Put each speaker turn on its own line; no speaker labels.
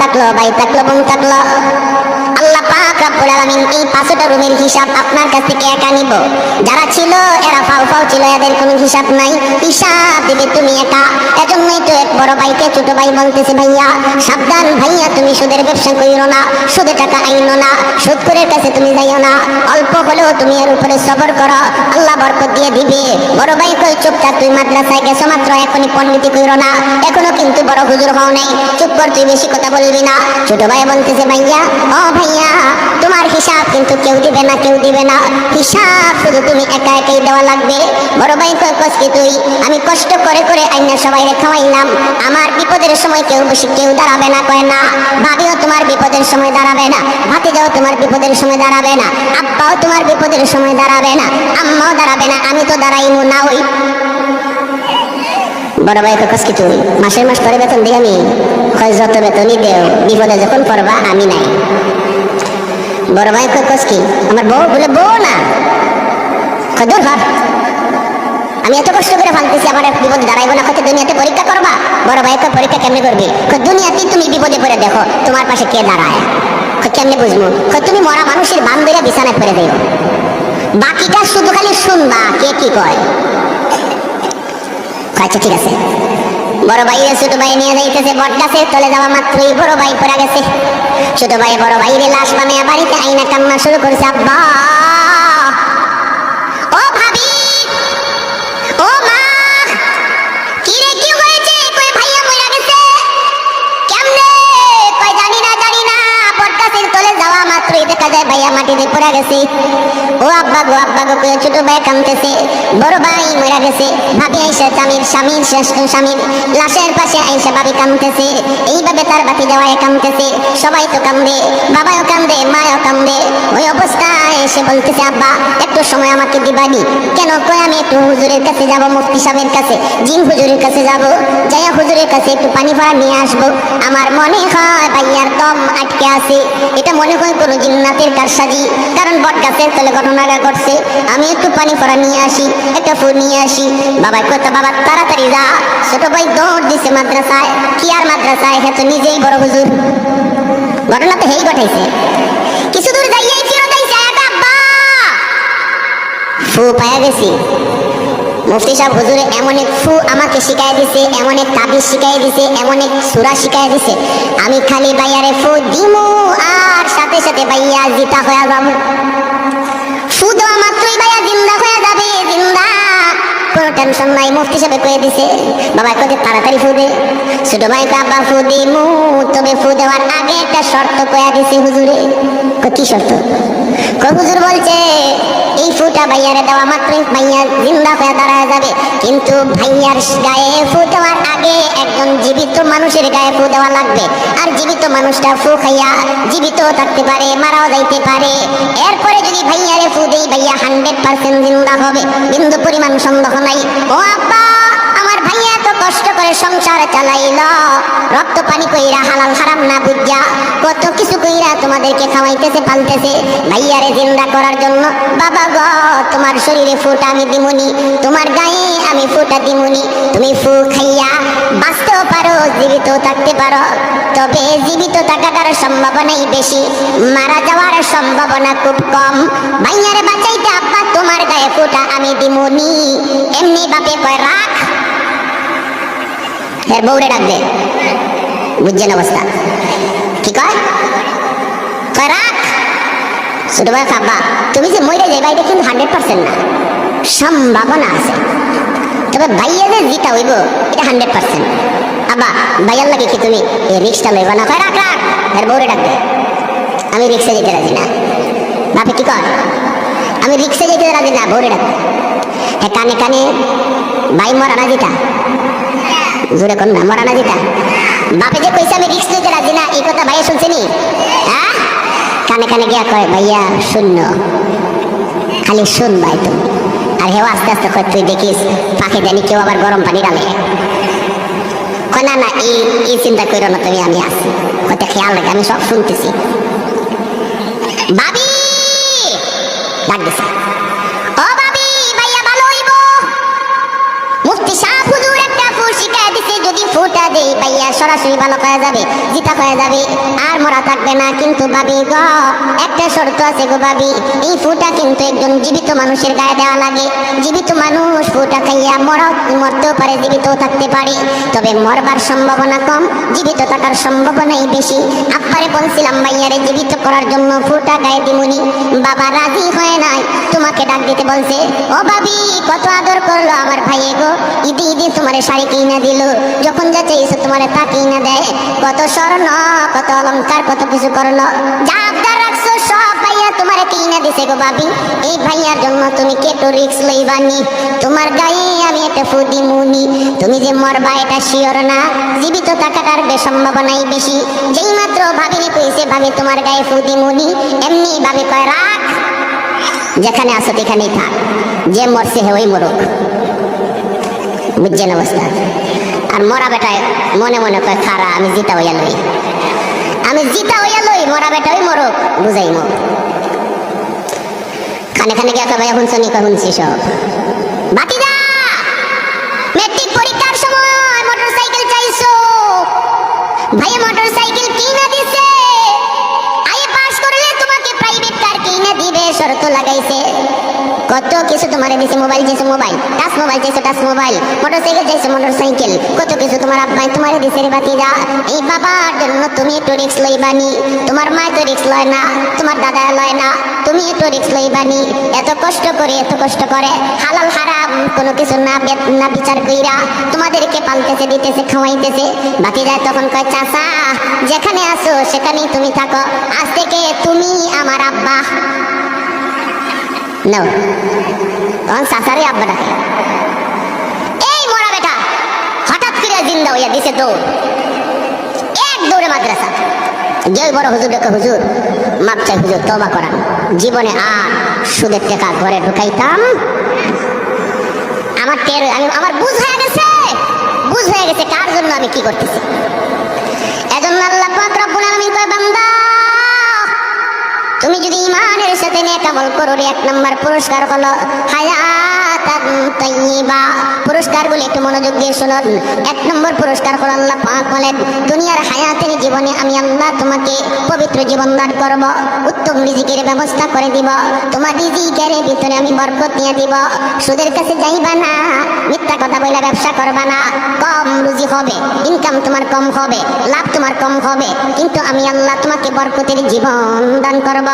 থাকল ভাই থাকল বোন থাকল। রব্বুল আলামিন এই পাঁচটা রুমের হিসাব আপনার কাছ থেকে একা নিব। যারা ছিল, এরা ফাউ ফাউ ছিল, এদের কোনো হিসাব নাই। হিসাব দিবে তুমি একা। এজন্যই তো এক বড় ভাইকে ছোট ভাই বলতেছে, ভাইয়া, সাবধান ভাইয়া, তুমি সুদের ব্যবসা করিও না, সুদে টাকা আইনো না, সুদখোরের কাছে তুমি যাইও না। অল্প হলেও তুমি এর উপরে সবর করো। আল্লাহ বরকত দিয়ে দিবে। বড় ভাই কই চুপচাপ তুই মাদ্রাসায় গেছো মাত্র, এখনই পণ্ডিতি কইরো না। এখনও কিন্তু বড় হুজুর হও নাই। চুপ কর, তুই বেশি কথা বলবি না। ছোট ভাই বলতেছে, ভাইয়া, ও ভাইয়া হিসাব, কিন্তু কেউ দিবে না, কেউ দিবে না। হিসাব, শুধু তুমি একা একাই দেওয়া লাগবে। বড় ভাই কই কসকি তুই? আমি কষ্ট করে করে আইনা সবাই খাওয়াইলাম। আমার বিপদের সময় কেউ বেশি কেউ দাঁড়াবে না, কয় না। ভাবিও তোমার বিপদের সময় দাঁড়াবে না। ভাতে যাও তোমার বিপদের সময় দাঁড়াবে না। আব্বাও তোমার বিপদের সময় দাঁড়াবে না। আম্মাও দাঁড়াবে না। আমি তো দাঁড়াইমু না ওই। বড় ভাই কস কি তুই? মাসের মাস পরে বেতন দিই আমি? যত বেতনই দেও, বিপদে যখন পড়বা, আমি নাই। বড় ভাই কস কি? আমার বউ বলে বউ না। কয়, দূর হ। আমি এত কষ্ট করে ফালতেছি আমার এক বিপদে দাঁড়াইবো না। কত দুনিয়াতে পরীক্ষা করবা? বড় ভাই কয়, পরীক্ষা কেমনে করবি? কয়, দুনিয়াতেই তুমি বিপদে পড়ে দেখো, তোমার পাশে কে দাঁড়ায়। কয়, কেমনে বুঝব? কয়, তুমি মরা মানুষের বান ধরে বিছানায় পড়ে দিও বাকিটা শুধু খালি শুনবা, কে কি কয় আচ্ছা ঠিক আছে। বড় ভাই ছোট ভাই নিয়ে যাইতেছে বট গাছে তলে যাওয়া মাত্রই বড় ভাই পড়া গেছে। ছোট ভাই, বড় ভাইরে লাশ বানিয়ে বাড়িতে আইনা কান্না শুরু করেছে, আব্বা। দেখা যায়, ভাইয়া মাটিতে পড়া গেছে। ও আব্বা গো আব্বা গো কয়ে ছোট ভাই কামতেছে বড় ভাই মরা গেছে। ভাবি আইসা স্বামীর স্বামীর স্বামীর লাশের পাশে আইসা ভাবি কামতেছে এইভাবে তার বাতি দেওয়ায় কামতেছে সবাই তো কামবে বাবাও কামবে মাও কামবে ওই অবস্থায় এসে বলতেছে আব্বা, একটু সময় আমাকে দিবানি। কেন? কয় আমি একটু হুজুরের কাছে যাব, মুফতি সাহেবের কাছে? জিন হুজুরের কাছে যাব। যাইয়া হুজুরের কাছে একটু পানি ভরা নিয়ে আসব। আমার মনে হয় ভাইয়ার দম আটকে আছে। এটা মনে হয় কোনো জিন্নাতের কারসাজি। কারণ বট গাছের তলে ঘটনাটা ঘটছে। আমি একটু পানি ভরা নিয়ে আসি, একটা ফুল নিয়ে আসি। বাবা কথা বাবা, তাড়াতাড়ি যা। ছোট ভাই দৌড় দিছে মাদ্রাসায়। কি আর মাদ্রাসায়? হ্যাঁ তো নিজেই বড় হুজুর। ঘটনা তো হেই ঘটাইছে। ফু পায়া গেছি। মুফতি সাহেব হুজুরে এমন এক ফু আমাকে শিখাই দিছে, এমন এক তাবিজ শিখাই দিছে, এমন এক সুরা শিখাই দিছে। আমি খালি বাইয়ারে ফু দিমু, আর সাথে সাথে বাইয়া জিতা হয়ে যাব। ফু দেওয়া মাত্রই বাইয়া জিন্দা হয়ে যাবে, জিন্দা। কোনো টেনশন নাই, মুফতি সাহেব কয়ে দিছে, বাবা কয়ে তাড়াতাড়ি ফু দে। ছোট ভাই আব্বা ফু দিমু। তবে ফু দেওয়ার আগে একটা শর্ত কয়া দিছে হুজুরে। কি শর্ত কয় বলছে, এই ফুটা ভাইয়ারে দেওয়া মাত্রই ভাইয়া জিন্দা হয়ে দাঁড়ায় যাবে। কিন্তু ভাইয়ার গায়ে ফু দেওয়ার আগে একজন জীবিত মানুষের গায়ে ফু দেওয়া লাগবে। আর জীবিত মানুষটা ফু খাইয়া জীবিত থাকতে পারে, মারাও যাইতে পারে। এরপরে যদি ভাইয়ারে ফু দেই, ভাইয়া হান্ড্রেড পার্সেন্ট জিন্দা হবে। বিন্দু পরিমাণ সন্দেহ নাই। ও আব্বা! কষ্ট করে সংসার চালাইল। রক্ত পানি কইরা হালাল হারাম না বুঝা কত কিছু কইরা তোমাদেরকে খাওয়াইতেছে, পালতেছে। ভাইয়ারে জিন্দা করার জন্য, বাবা গ, তোমার শরীরে ফুট আমি দিমুনি, তোমার গায়ে আমি ফুটা দিমুনি। তুমি ফু খাইয়া বাঁচতেও পারো, জীবিত থাকতে পারো। তবে জীবিত থাকাটার সম্ভাবনাই বেশি, মারা যাওয়ার সম্ভাবনা খুব কম। ভাইয়ারে বাঁচাইতে আব্বা, তোমার গায়ে ফুটা আমি দিমুনি। এমনি বাপে কয়, রাখ এর বউরে ডাকবে বুঝছেন অবস্থা? কি কয়? রাখ। ছোট ভাই কাব্বা তুমি যে মরে যাইবা, এটা কিন্তু হান্ড্রেড পার্সেন্ট না। সম্ভাবনা আছে। তবে ভাইয়া যে জিতা হইব, এটা হান্ড্রেড পার্সেন্ট আব্বা, ভাইয়ার লাগে কি তুমি এই রিক্সটা লইবা না? কয়, রাখ রাখ। এর বউরে ডাকবে আমি রিক্সা যেতে রাজি না। বাপে, কি কর আমি রিক্সা যেতে রাজি না, বউরে ডাকবে হ্যাঁ কানে কানে, ভাই মরা না জিতা জোরে কোন না মরা না জিতা বাপে যে কইছে আমি রিক্স নিতে রাজি না, এই কথা ভাইয়া শুনছেনি হ্যাঁ? কানে কানে গিয়া কয়, ভাইয়া, শূন্য। খালি শুন ভাই তুমি। আর হেও আস্তে আস্তে কয়, তুই দেখিস, পাখি জানি কেউ আবার গরম পানি ডালে কয়, না না, এই এই চিন্তা করো না তুমি, আমি আছি। কয়টা খেয়াল রাখে, আমি সব শুনতেছি। ভাবি ডাক দিছে। দেই পাইয়া সরাসরি ভালো হয়ে যাবে, জিতা হয়ে যাবে। আর মরা থাকবে না কিন্তু ভাবি গ একটা শর্ত আছে গো ভাবি। এই ফুটা কিন্তু একজন জীবিত মানুষের গায়ে দেওয়া লাগে। জীবিত মানুষ ফুটা খাইয়া মরা মরতেও পারে, জীবিতও থাকতে পারে। তবে মরবার সম্ভাবনা কম, জীবিত থাকার সম্ভাবনাই বেশি। আব্বারে বলছিলাম ভাইয়ারে জীবিত করার জন্য ফুটা গায়ে দিমুনি। বাবা রাজি হয় নাই, তোমাকে ডাক দিতে বলছে। ও ভাবি, কত আদর করল আমার ভাইয়ে গো। ইদি ইদি তোমারে শাড়ি কিনা দিল। যখন যা চাইছো তোমারে তা কিনা দেয়। কত স্বর্ণ, কত অলংকার, কত কিছু করল। যা ভাইয়া দিছে গো ভাবি এই ভাইয়ার জন্য তুমি কেটো রিক্স লইবানি তোমার গায়ে আমি একটা ফুদি মুনি তুমি যে মরবা এটা শিওর না। জীবিত থাকাটার বেশ সম্ভাবনাই বেশি। যেই মাত্র ভাবিনি কইছে ভাবি তোমার গায়ে ফুদি মুনি এমনি ভাবি কয়, রাখ। যেখানে আসো সেখানেই থাক। যে মরছে হে ওই মরুক। বুঝছেন অবস্থা? আর মরা বেটায় মনে মনে কয়, খারা, আমি জিতা হইয়া লই। আমি জিতা হইয়া লই, মরা বেটা ওই মরুক বুঝাই মো খানে খানে গিয়া কয় ভাইয়া শুনছো নি কয় সব। বাতিদা! কত কিছু তোমারে দিছে mobile mobile touch mobile touch mobile motorcycle চাইছো মোটরসাইকেল কত কিছু তোমার আব্বাই তোমারে দিছে রে বাতিজা এই বাবার জন্য তুমি একটু রিক্স লইবানি। তোমার মা তো রিক্স লয় না, তোমার দাদা লয় না। তুমি একটু রিক্স লইবানি এত কষ্ট করে, এত কষ্ট করে। হালাল, হারাম, কোনো কিছু না না বিচার কইরা তোমাদেরকে পালতেছে, দিতেছে, খাওয়াইতেছে। বাকি যায় তখন কয়, চাচা, যেখানে আছো, সেখানেই তুমি থাকো। আজ থেকে তুমি আমার আব্বা। নাও তখন চাচারই আব্বা ডাকে, এই মরা বেটা, হঠাৎ করে জিন্দা হইয়া দিছে দৌড় এক দৌড়ে মাদ্রাসা। যে বড় হুজুর ডেকে হুজুর, মাপ চাই হুজুর তবা করান জীবনে আর সুদের টাকা ঘরে ঢুকাইতাম। আমার টের আমি, আমার বুঝ হয়ে গেছে। বুঝ হয়ে গেছে কার জন্য আমি কি করতেছি। এজন্য আল্লাহ পাক রব্বুল আলামিন কয়, বান্দা, তুমি যদি ইমানের সাথে নেক আমল করো এক নম্বর পুরস্কার হলো তাইয়্যিবা পুরস্কারগুলো একটু এক নম্বর পুরস্কার হলো আল্লাহ পাক জীবনে আমি আল্লাহ তোমাকে পবিত্র জীবন দান করব, উত্তম রিজিকের ব্যবস্থা দিব, তোমার রিজিকের ভিতরে আমি বরকত দিব। সুদের কাছে যাইবা না, মিথ্যা কথা বলে ব্যবসা করবা না। কম রুজি হবে ইনকাম তোমার কম হবে, লাভ তোমার কম হবে, কিন্তু আমি আল্লাহ তোমাকে বরকতের জীবন দান করব।